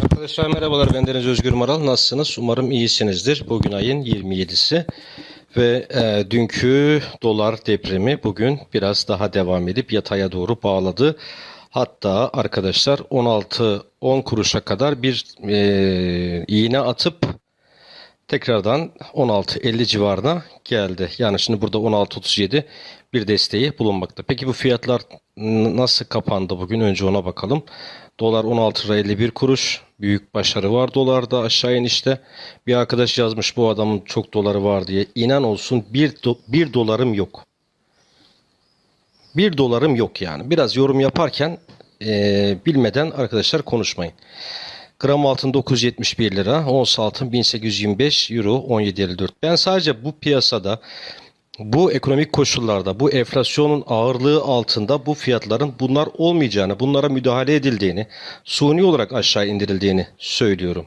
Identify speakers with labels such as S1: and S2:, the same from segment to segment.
S1: Arkadaşlar merhabalar ben Deniz Özgür Maral. Nasılsınız? Umarım iyisinizdir. Bugün ayın 27'si ve e, dünkü dolar depremi bugün biraz daha devam edip yataya doğru bağladı. Hatta arkadaşlar 16-10 kuruşa kadar bir e, iğne atıp tekrardan 16.50 civarına geldi. Yani şimdi burada 16.37 bir desteği bulunmakta. Peki bu fiyatlar nasıl kapandı bugün? Önce ona bakalım. Dolar 16 lira 51 kuruş. Büyük başarı var dolarda aşağı inişte. Bir arkadaş yazmış bu adamın çok doları var diye. İnan olsun 1, do- 1 dolarım yok. 1 dolarım yok yani. Biraz yorum yaparken eee, bilmeden arkadaşlar konuşmayın. Gram altın 971 lira, ons altın 1825 euro 17.54. Ben sadece bu piyasada bu ekonomik koşullarda, bu enflasyonun ağırlığı altında bu fiyatların bunlar olmayacağını, bunlara müdahale edildiğini, suni olarak aşağı indirildiğini söylüyorum.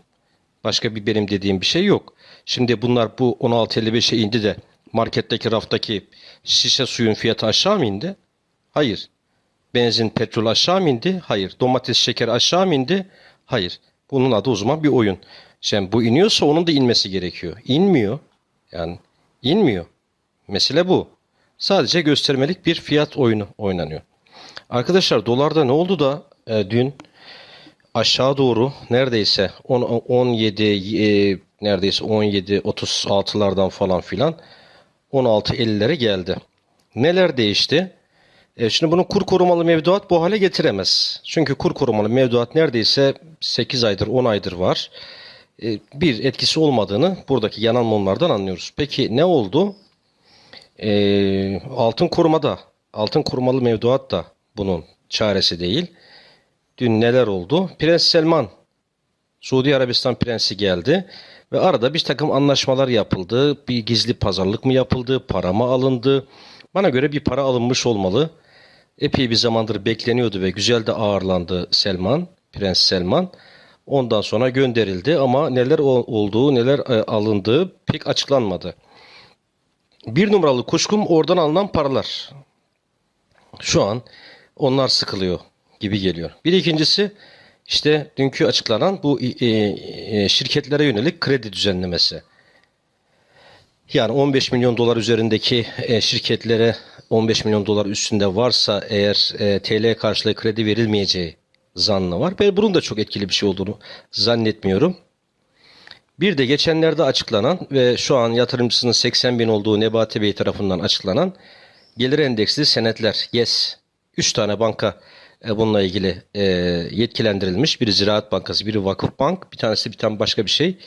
S1: Başka bir benim dediğim bir şey yok. Şimdi bunlar bu 16.55'e indi de marketteki raftaki şişe suyun fiyatı aşağı mı indi? Hayır. Benzin, petrol aşağı mı indi? Hayır. Domates, şeker aşağı mı indi? Hayır. Bunun adı o zaman bir oyun. Şimdi bu iniyorsa onun da inmesi gerekiyor. İnmiyor. Yani inmiyor. Mesele bu. Sadece göstermelik bir fiyat oyunu oynanıyor. Arkadaşlar dolarda ne oldu da e, dün aşağı doğru neredeyse 10, 17 e, neredeyse 17 36'lardan falan filan 16 50'lere geldi. Neler değişti? E, şimdi bunu kur korumalı mevduat bu hale getiremez. Çünkü kur korumalı mevduat neredeyse 8 aydır 10 aydır var. E, bir etkisi olmadığını buradaki yanan mumlardan anlıyoruz. Peki ne oldu? E, altın korumada, altın korumalı mevduat da bunun çaresi değil. Dün neler oldu? Prens Selman, Suudi Arabistan prensi geldi ve arada bir takım anlaşmalar yapıldı. Bir gizli pazarlık mı yapıldı, para mı alındı? Bana göre bir para alınmış olmalı. Epey bir zamandır bekleniyordu ve güzel de ağırlandı Selman, Prens Selman. Ondan sonra gönderildi ama neler ol- olduğu, neler e, alındığı pek açıklanmadı. Bir numaralı kuşkum oradan alınan paralar. Şu an onlar sıkılıyor gibi geliyor. Bir ikincisi işte dünkü açıklanan bu e, e, şirketlere yönelik kredi düzenlemesi. Yani 15 milyon dolar üzerindeki e, şirketlere 15 milyon dolar üstünde varsa eğer e, TL karşılığı kredi verilmeyeceği zannı var. Ben bunun da çok etkili bir şey olduğunu zannetmiyorum. Bir de geçenlerde açıklanan ve şu an yatırımcısının 80 bin olduğu Nebati Bey tarafından açıklanan gelir endeksli senetler GES. 3 tane banka e, bununla ilgili yetkilendirilmiş. Biri Ziraat Bankası, biri Vakıf Bank, bir tanesi bir tane başka bir şey.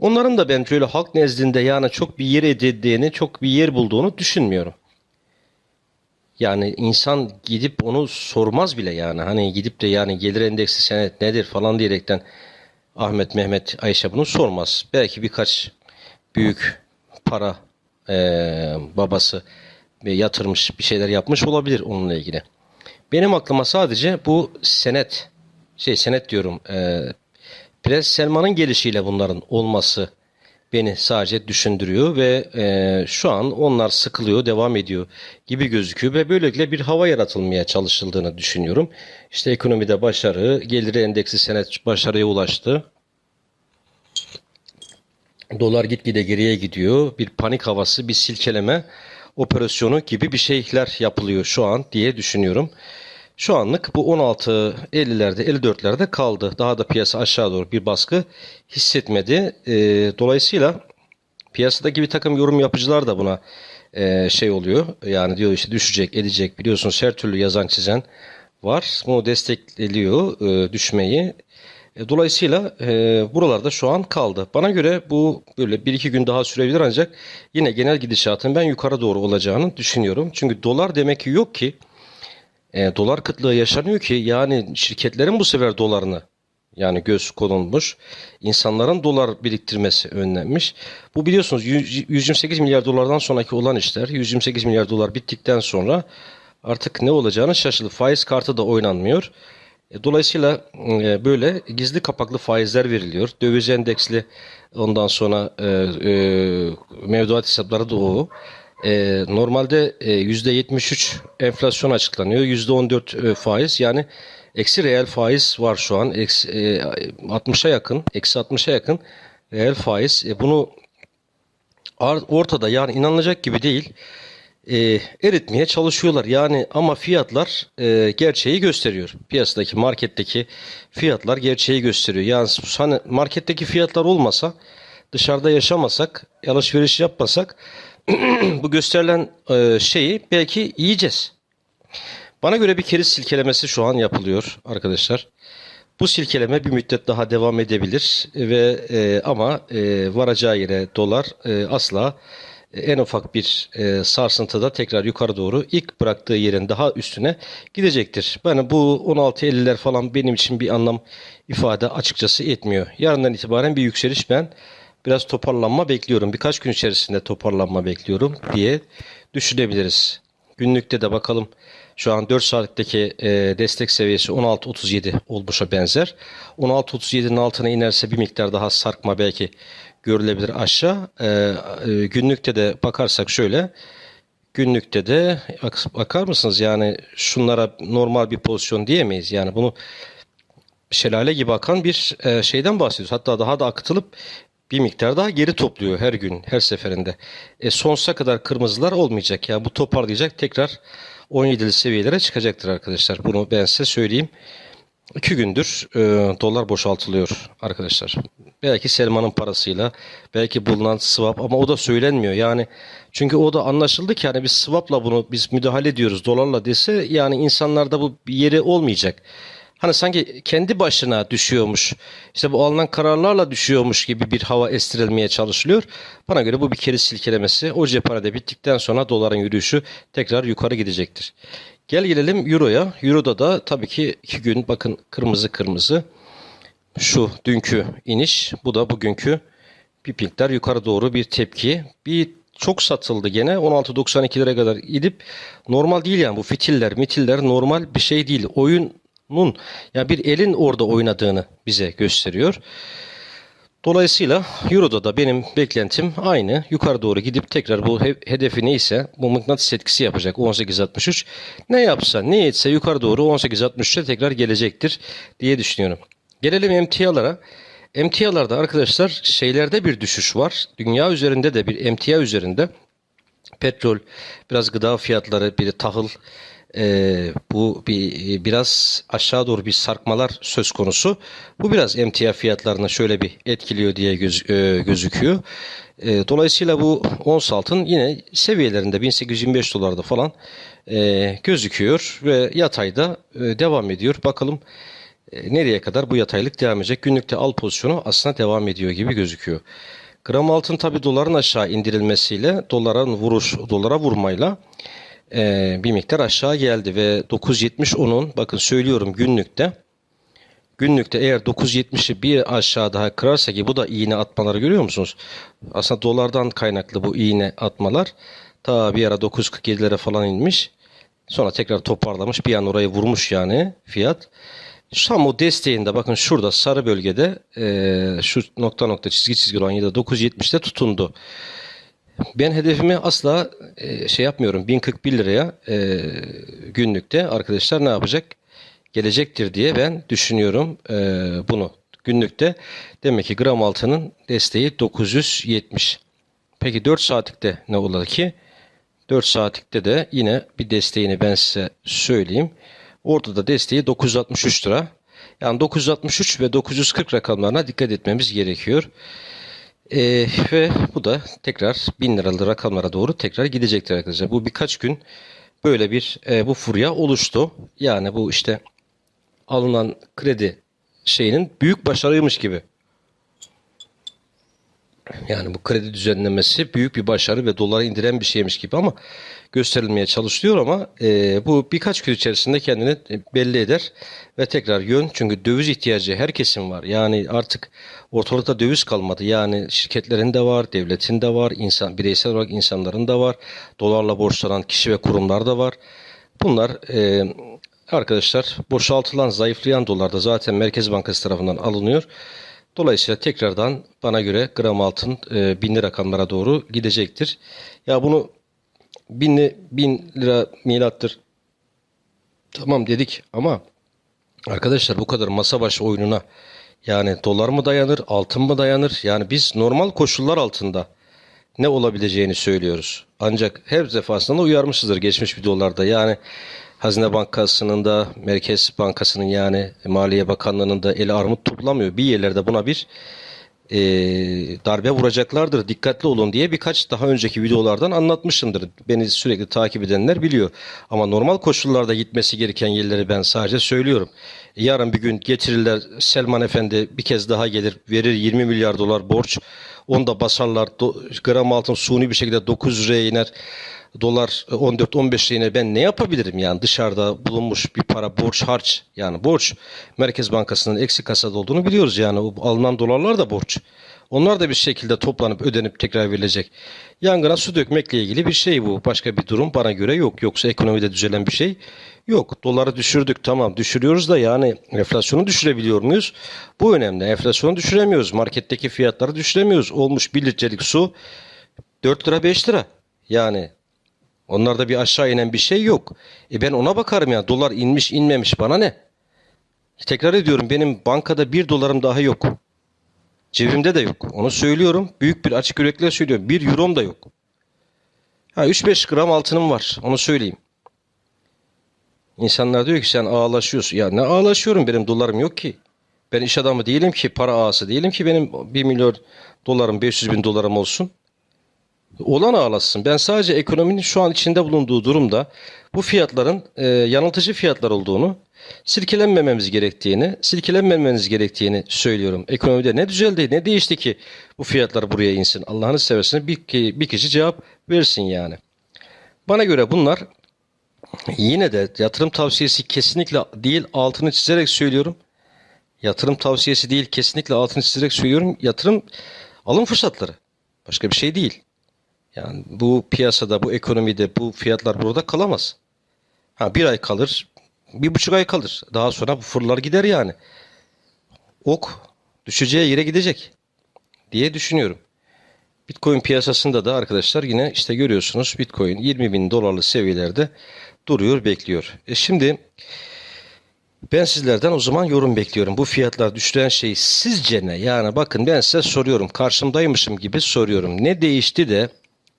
S1: Onların da ben şöyle halk nezdinde yani çok bir yer edildiğini, çok bir yer bulduğunu düşünmüyorum. Yani insan gidip onu sormaz bile yani. Hani gidip de yani gelir endeksi senet nedir falan diyerekten Ahmet, Mehmet, Ayşe bunu sormaz. Belki birkaç büyük para eee, babası yatırmış bir şeyler yapmış olabilir onunla ilgili. Benim aklıma sadece bu senet, şey senet diyorum, eee Prens Selman'ın gelişiyle bunların olması beni sadece düşündürüyor ve eee, şu an onlar sıkılıyor, devam ediyor gibi gözüküyor ve böylelikle bir hava yaratılmaya çalışıldığını düşünüyorum. İşte ekonomide başarı, geliri endeksi senet başarıya ulaştı. Dolar gitgide geriye gidiyor. Bir panik havası, bir silkeleme operasyonu gibi bir şeyler yapılıyor şu an diye düşünüyorum. Şu anlık bu 16.50'lerde 54'lerde kaldı. Daha da piyasa aşağı doğru bir baskı hissetmedi. Ee, dolayısıyla piyasadaki bir takım yorum yapıcılar da buna e, şey oluyor. Yani diyor işte düşecek, edecek. Biliyorsunuz her türlü yazan çizen var. Bunu destekliyor e, düşmeyi. E, Dolayısıyla e, buralarda şu an kaldı. Bana göre bu böyle bir iki gün daha sürebilir ancak yine genel gidişatın ben yukarı doğru olacağını düşünüyorum. Çünkü dolar demek ki yok ki e, dolar kıtlığı yaşanıyor ki yani şirketlerin bu sefer dolarını yani göz konulmuş. insanların dolar biriktirmesi önlenmiş. Bu biliyorsunuz 100 128 milyar dolardan sonraki olan işler 128 milyar dolar bittikten sonra artık ne olacağını şaşılır. Faiz kartı da oynanmıyor. E, Dolayısıyla e, böyle gizli kapaklı faizler veriliyor. Döviz endeksli ondan sonra e, mevduat hesapları da o. E, normalde e, %73 enflasyon açıklanıyor. %14 e, faiz yani eksi reel faiz var şu an. Eksi, e, 60'a yakın, eksi 60'a yakın reel faiz. E, bunu ortada yani inanılacak gibi değil. E, eritmeye çalışıyorlar. Yani ama fiyatlar e, gerçeği gösteriyor. Piyasadaki, marketteki fiyatlar gerçeği gösteriyor. Yani hani marketteki fiyatlar olmasa, dışarıda yaşamasak, alışveriş yapmasak bu gösterilen e, şeyi belki yiyeceğiz. Bana göre bir keriz silkelemesi şu an yapılıyor arkadaşlar. Bu silkeleme bir müddet daha devam edebilir ve e, ama e, varacağı yere dolar e, asla e, en ufak bir e, sarsıntıda tekrar yukarı doğru ilk bıraktığı yerin daha üstüne gidecektir. Yani bu 16.50'ler falan benim için bir anlam ifade açıkçası etmiyor. Yarından itibaren bir yükseliş ben biraz toparlanma bekliyorum. Birkaç gün içerisinde toparlanma bekliyorum diye düşünebiliriz. Günlükte de bakalım şu an 4 saatlikteki e, destek seviyesi 16.37 olmuşa benzer. 16.37'nin altına inerse bir miktar daha sarkma belki görülebilir aşağı. E, e, günlükte de bakarsak şöyle günlükte de bak- bakar mısınız yani şunlara normal bir pozisyon diyemeyiz. Yani bunu şelale gibi akan bir e, şeyden bahsediyoruz. Hatta daha da akıtılıp bir miktar daha geri topluyor her gün, her seferinde. E, sonsuza kadar kırmızılar olmayacak. Yani bu toparlayacak tekrar 17'li seviyelere çıkacaktır arkadaşlar. Bunu ben size söyleyeyim. İki gündür e, dolar boşaltılıyor arkadaşlar. Belki Selman'ın parasıyla, belki bulunan swap ama o da söylenmiyor. Yani çünkü o da anlaşıldı ki hani biz swap'la bunu biz müdahale ediyoruz dolarla dese yani insanlarda bu yeri olmayacak. Hani sanki kendi başına düşüyormuş. İşte bu alınan kararlarla düşüyormuş gibi bir hava estirilmeye çalışılıyor. Bana göre bu bir kere silkelemesi. O cephanede bittikten sonra doların yürüyüşü tekrar yukarı gidecektir. Gel gelelim Euro'ya. Euro'da da tabii ki iki gün bakın kırmızı kırmızı. Şu dünkü iniş, bu da bugünkü miktar yukarı doğru bir tepki. Bir çok satıldı gene 16.92'lere kadar gidip normal değil yani bu fitiller mitiller normal bir şey değil. Oyunun yani bir elin orada oynadığını bize gösteriyor. Dolayısıyla Euro'da da benim beklentim aynı. Yukarı doğru gidip tekrar bu he- hedefi neyse bu mıknatıs etkisi yapacak 18.63. Ne yapsa ne etse yukarı doğru 18.63'e tekrar gelecektir diye düşünüyorum. Gelelim emtialara. Emtialarda arkadaşlar şeylerde bir düşüş var. Dünya üzerinde de bir emtia üzerinde petrol, biraz gıda fiyatları, bir tahıl, e, bu bir biraz aşağı doğru bir sarkmalar söz konusu. Bu biraz emtia fiyatlarını şöyle bir etkiliyor diye göz- e, gözüküyor. E, dolayısıyla bu ons altın yine seviyelerinde 1825 dolarda falan e, gözüküyor ve yatayda e, devam ediyor. Bakalım e, nereye kadar bu yataylık devam edecek? Günlükte al pozisyonu aslında devam ediyor gibi gözüküyor. Gram altın tabi doların aşağı indirilmesiyle dolara vuruş dolara vurmayla e, bir miktar aşağı geldi ve 9.70 onun bakın söylüyorum günlükte günlükte eğer 9.70'i bir aşağı daha kırarsa ki bu da iğne atmaları görüyor musunuz? Aslında dolardan kaynaklı bu iğne atmalar. Ta bir ara 9.47'lere falan inmiş. Sonra tekrar toparlamış. Bir an orayı vurmuş yani fiyat. Tam o desteğinde bakın şurada sarı bölgede e, şu nokta nokta çizgi çizgi olan yerde 9.70'te tutundu. Ben hedefimi asla e, şey yapmıyorum. 1041 liraya e, günlükte arkadaşlar ne yapacak? Gelecektir diye ben düşünüyorum e, bunu. Günlükte demek ki gram altının desteği 970. Peki 4 saatlikte ne olur ki? 4 saatlikte de yine bir desteğini ben size söyleyeyim. Orada da desteği 963 lira. Yani 963 ve 940 rakamlarına dikkat etmemiz gerekiyor. Ee, ve bu da tekrar 1000 liralı rakamlara doğru tekrar gidecektir arkadaşlar. Bu birkaç gün böyle bir e, bu furya oluştu. Yani bu işte alınan kredi şeyinin büyük başarıymış gibi. Yani bu kredi düzenlemesi büyük bir başarı ve doları indiren bir şeymiş gibi ama gösterilmeye çalışılıyor ama e, bu birkaç gün içerisinde kendini belli eder ve tekrar yön çünkü döviz ihtiyacı herkesin var. Yani artık ortalıkta döviz kalmadı. Yani şirketlerin de var, devletin de var, insan bireysel olarak insanların da var. Dolarla borçlanan kişi ve kurumlar da var. Bunlar e, arkadaşlar boşaltılan zayıflayan dolar da zaten Merkez Bankası tarafından alınıyor. Dolayısıyla tekrardan bana göre gram altın e, binli rakamlara doğru gidecektir. Ya bunu binli, bin lira milattır. Tamam dedik ama arkadaşlar bu kadar masa başı oyununa yani dolar mı dayanır, altın mı dayanır? Yani biz normal koşullar altında ne olabileceğini söylüyoruz. Ancak her defasında da uyarmışızdır geçmiş videolarda. Yani Hazine Bankası'nın da Merkez Bankası'nın yani Maliye Bakanlığı'nın da eli armut toplamıyor. Bir yerlerde buna bir e, darbe vuracaklardır dikkatli olun diye birkaç daha önceki videolardan anlatmışımdır. Beni sürekli takip edenler biliyor. Ama normal koşullarda gitmesi gereken yerleri ben sadece söylüyorum. Yarın bir gün getirirler Selman Efendi bir kez daha gelir verir 20 milyar dolar borç. Onu da basarlar gram altın suni bir şekilde 9 liraya iner dolar 14-15 lirine ben ne yapabilirim yani dışarıda bulunmuş bir para borç harç yani borç Merkez Bankası'nın eksik kasada olduğunu biliyoruz yani o alınan dolarlar da borç. Onlar da bir şekilde toplanıp ödenip tekrar verilecek. Yangına su dökmekle ilgili bir şey bu. Başka bir durum bana göre yok. Yoksa ekonomide düzelen bir şey yok. Doları düşürdük tamam düşürüyoruz da yani enflasyonu düşürebiliyor muyuz? Bu önemli. Enflasyonu düşüremiyoruz. Marketteki fiyatları düşüremiyoruz. Olmuş 1 litrelik su 4 lira 5 lira. Yani Onlarda bir aşağı inen bir şey yok. E ben ona bakarım ya. Dolar inmiş inmemiş bana ne? Tekrar ediyorum benim bankada bir dolarım daha yok. Cebimde de yok. Onu söylüyorum. Büyük bir açık yürekle söylüyorum. Bir eurom da yok. Ha 3-5 gram altınım var. Onu söyleyeyim. İnsanlar diyor ki sen ağlaşıyorsun. Ya ne ağlaşıyorum benim dolarım yok ki. Ben iş adamı değilim ki para ağası değilim ki benim 1 milyon dolarım 500 bin dolarım olsun. Olan ağlasın. Ben sadece ekonominin şu an içinde bulunduğu durumda bu fiyatların e, yanıltıcı fiyatlar olduğunu, silkelenmememiz gerektiğini, silkelenmememiz gerektiğini söylüyorum. Ekonomide ne düzeldi, ne değişti ki bu fiyatlar buraya insin? Allah'ını seversen bir, bir kişi cevap versin yani. Bana göre bunlar yine de yatırım tavsiyesi kesinlikle değil altını çizerek söylüyorum. Yatırım tavsiyesi değil kesinlikle altını çizerek söylüyorum. Yatırım alım fırsatları. Başka bir şey değil. Yani bu piyasada, bu ekonomide bu fiyatlar burada kalamaz. Ha bir ay kalır, bir buçuk ay kalır. Daha sonra bu fırlar gider yani. Ok düşeceği yere gidecek diye düşünüyorum. Bitcoin piyasasında da arkadaşlar yine işte görüyorsunuz Bitcoin 20 bin dolarlı seviyelerde duruyor, bekliyor. E şimdi ben sizlerden o zaman yorum bekliyorum. Bu fiyatlar düşüren şey sizce ne? Yani bakın ben size soruyorum. Karşımdaymışım gibi soruyorum. Ne değişti de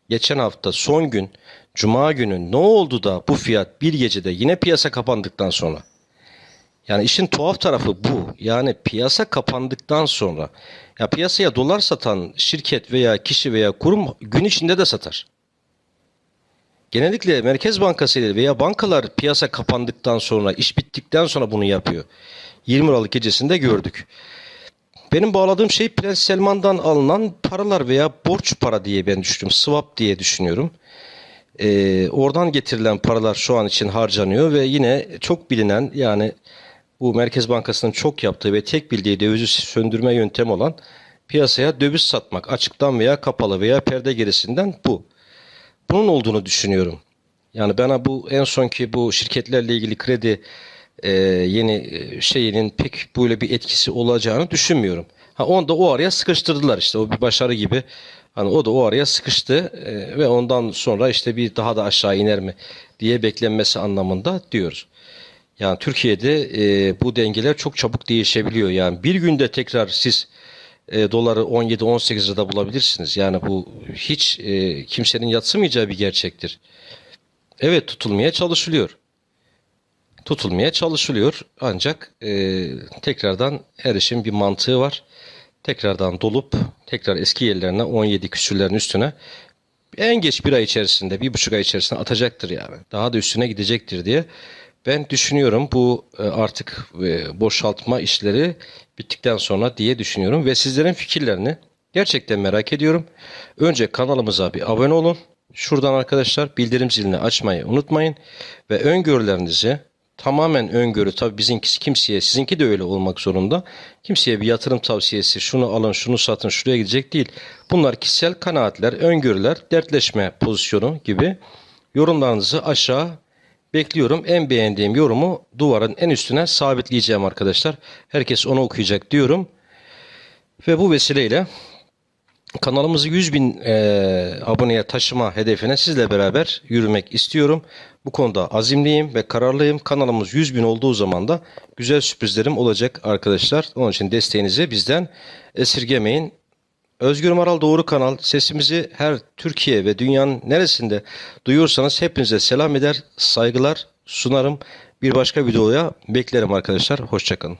S1: geçen hafta son gün Cuma günü ne oldu da bu fiyat bir gecede yine piyasa kapandıktan sonra? Yani işin tuhaf tarafı bu. Yani piyasa kapandıktan sonra ya piyasaya dolar satan şirket veya kişi veya kurum gün içinde de satar. Genellikle Merkez Bankası ile veya bankalar piyasa kapandıktan sonra, iş bittikten sonra bunu yapıyor. 20 Aralık gecesinde gördük. Benim bağladığım şey Prens Selman'dan alınan paralar veya borç para diye ben düşünüyorum. Swap diye düşünüyorum. Ee, oradan getirilen paralar şu an için harcanıyor ve yine çok bilinen yani bu Merkez Bankası'nın çok yaptığı ve tek bildiği dövizi söndürme yöntemi olan piyasaya döviz satmak açıktan veya kapalı veya perde gerisinden bu. Bunun olduğunu düşünüyorum. Yani bana bu en sonki bu şirketlerle ilgili kredi e, yeni e, şeyinin pek böyle bir etkisi olacağını düşünmüyorum. Ha onu da o araya sıkıştırdılar işte o bir başarı gibi. Hani o da o araya sıkıştı e, ve ondan sonra işte bir daha da aşağı iner mi diye beklenmesi anlamında diyoruz. Yani Türkiye'de e, bu dengeler çok çabuk değişebiliyor. Yani bir günde tekrar siz e, doları 17-18 lirada bulabilirsiniz. Yani bu hiç e, kimsenin yatsımayacağı bir gerçektir. Evet tutulmaya çalışılıyor. Tutulmaya çalışılıyor ancak e, tekrardan her işin bir mantığı var. Tekrardan dolup tekrar eski yerlerine 17 küsürlerin üstüne en geç bir ay içerisinde, bir buçuk ay içerisinde atacaktır yani. Daha da üstüne gidecektir diye ben düşünüyorum bu e, artık e, boşaltma işleri bittikten sonra diye düşünüyorum ve sizlerin fikirlerini gerçekten merak ediyorum. Önce kanalımıza bir abone olun. Şuradan arkadaşlar bildirim zilini açmayı unutmayın ve öngörülerinizi tamamen öngörü tabii bizimkisi kimseye sizinki de öyle olmak zorunda. Kimseye bir yatırım tavsiyesi şunu alın şunu satın şuraya gidecek değil. Bunlar kişisel kanaatler, öngörüler, dertleşme pozisyonu gibi yorumlarınızı aşağı Bekliyorum. En beğendiğim yorumu duvarın en üstüne sabitleyeceğim arkadaşlar. Herkes onu okuyacak diyorum. Ve bu vesileyle kanalımızı 100 bin e, aboneye taşıma hedefine sizle beraber yürümek istiyorum. Bu konuda azimliyim ve kararlıyım. Kanalımız 100 bin olduğu zaman da güzel sürprizlerim olacak arkadaşlar. Onun için desteğinizi bizden esirgemeyin. Özgür Maral Doğru Kanal sesimizi her Türkiye ve dünyanın neresinde duyuyorsanız hepinize selam eder, saygılar sunarım. Bir başka videoya beklerim arkadaşlar. Hoşçakalın.